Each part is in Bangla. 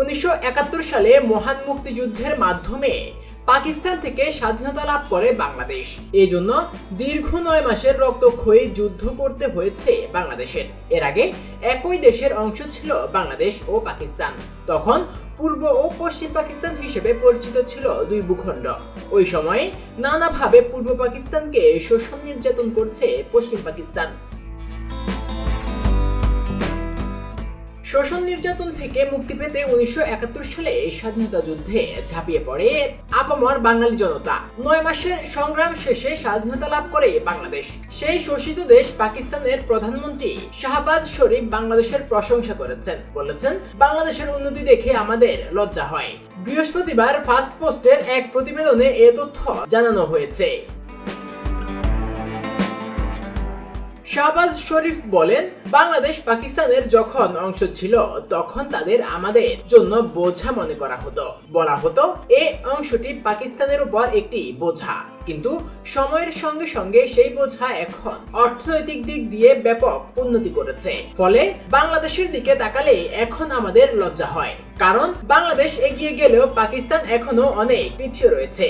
উনিশশো একাত্তর সালে মহান মুক্তিযুদ্ধের মাধ্যমে পাকিস্তান থেকে স্বাধীনতা লাভ করে বাংলাদেশ। এই জন্য দীর্ঘ নয় মাসের রক্তক্ষয়ী যুদ্ধ করতে হয়েছে বাংলাদেশের। এর আগে একই দেশের অংশ ছিল বাংলাদেশ ও পাকিস্তান। তখন পূর্ব ও পশ্চিম পাকিস্তান হিসেবে পরিচিত ছিল দুই ভূখণ্ড। ওই সময়ে নানাভাবে পূর্ব পাকিস্তানকে শোষণ নির্যাতন করছে পশ্চিম পাকিস্তান। শোষণ নির্যাতন থেকে মুক্তি পেতে উনিশশো সালে স্বাধীনতা যুদ্ধে ঝাঁপিয়ে পড়ে আপামর বাঙালি জনতা। নয় মাসের সংগ্রাম শেষে স্বাধীনতা লাভ করে বাংলাদেশ। সেই শোষিত দেশ পাকিস্তানের প্রধানমন্ত্রী শাহবাজ শরীফ বাংলাদেশের প্রশংসা করেছেন। বলেছেন, বাংলাদেশের উন্নতি দেখে আমাদের লজ্জা হয়। বৃহস্পতিবার ফার্স্ট পোস্টের এক প্রতিবেদনে এ তথ্য জানানো হয়েছে। শাহবাজ শরীফ বলেন, বাংলাদেশ পাকিস্তানের যখন অংশ ছিল, তখন তাদের আমাদের জন্য বোঝা মনে করা হতো। বলা হতো এই অংশটি পাকিস্তানের উপর একটি বোঝা। কিন্তু সময়ের সঙ্গে সঙ্গে সেই বোঝা এখন অর্থনৈতিক দিক দিয়ে ব্যাপক উন্নতি করেছে। ফলে বাংলাদেশের দিকে তাকালে এখন আমাদের লজ্জা হয়। কারণ বাংলাদেশ এগিয়ে গেলেও পাকিস্তান এখনও অনেক পিছিয়ে রয়েছে।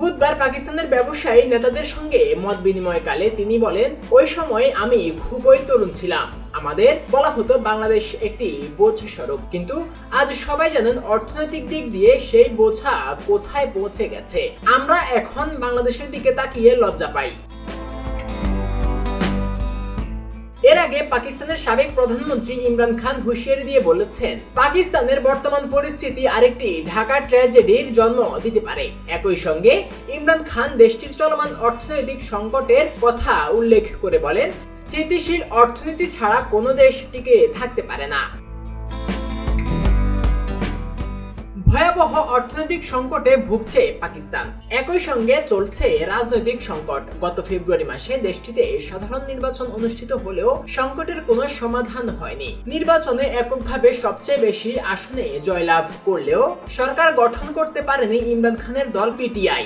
বুধবার পাকিস্তানের ব্যবসায়ী নেতাদের সঙ্গে মত বিনিময়কালে তিনি বলেন, ওই সময় আমি খুবই তরুণ ছিলাম। আমাদের বলা হতো বাংলাদেশ একটি বোঝা স্বরূপ কিন্তু আজ সবাই জানেন অর্থনৈতিক দিক দিয়ে সেই বোঝা কোথায় পৌঁছে গেছে। আমরা এখন বাংলাদেশের দিকে তাকিয়ে লজ্জা পাই। এর আগে পাকিস্তানের সাবেক প্রধানমন্ত্রী ইমরান খান হুঁশিয়ারি দিয়ে বলেছেন, পাকিস্তানের বর্তমান পরিস্থিতি আরেকটি ঢাকা ট্র্যাজেডির জন্ম দিতে পারে। একই সঙ্গে ইমরান খান দেশটির চলমান অর্থনৈতিক সংকটের কথা উল্লেখ করে বলেন, স্থিতিশীল অর্থনীতি ছাড়া কোনো দেশ টিকে থাকতে পারে না। ভয়াবহ অর্থনৈতিক সংকটে ভুগছে পাকিস্তান। একই সঙ্গে চলছে রাজনৈতিক সংকট। গত ফেব্রুয়ারি মাসে দেশটিতে সাধারণ নির্বাচন অনুষ্ঠিত হলেও সংকটের কোনো সমাধান হয়নি। নির্বাচনে এককভাবে সবচেয়ে বেশি আসনে জয়লাভ করলেও সরকার গঠন করতে পারেনি ইমরান খানের দল পিটিআই।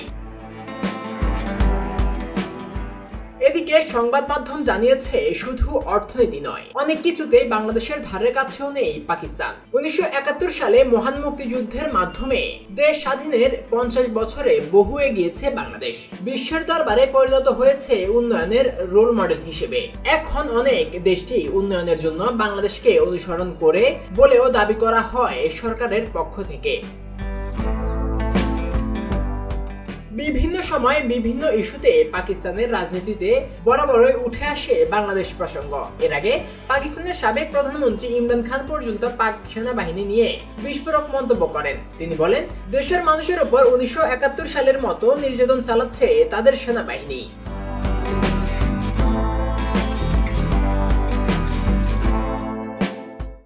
এদিকে সংবাদ মাধ্যম জানিয়েছে, শুধু অর্থনীতি নয়, অনেক কিছুতেই বাংলাদেশের ধারের কাছেও নেই পাকিস্তান। উনিশশো একাত্তর সালে মহান মুক্তিযুদ্ধের মাধ্যমে দেশ স্বাধীনের পঞ্চাশ বছরে বহু এগিয়েছে বাংলাদেশ। বিশ্বের দরবারে পরিণত হয়েছে উন্নয়নের রোল মডেল হিসেবে। এখন অনেক দেশটি উন্নয়নের জন্য বাংলাদেশকে অনুসরণ করে বলেও দাবি করা হয় সরকারের পক্ষ থেকে। বিভিন্ন সময় বিভিন্ন ইস্যুতে পাকিস্তানের রাজনীতিতে বরাবরই উঠে আসে বাংলাদেশ প্রসঙ্গ। এর আগে পাকিস্তানের সাবেক প্রধানমন্ত্রী ইমরান খান পর্যন্ত পাক সেনাবাহিনী নিয়ে বিস্ফোরক মন্তব্য করেন। তিনি বলেন, দেশের মানুষের উপর উনিশশো একাত্তর সালের মতো নির্যাতন চালাচ্ছে তাদের সেনাবাহিনী।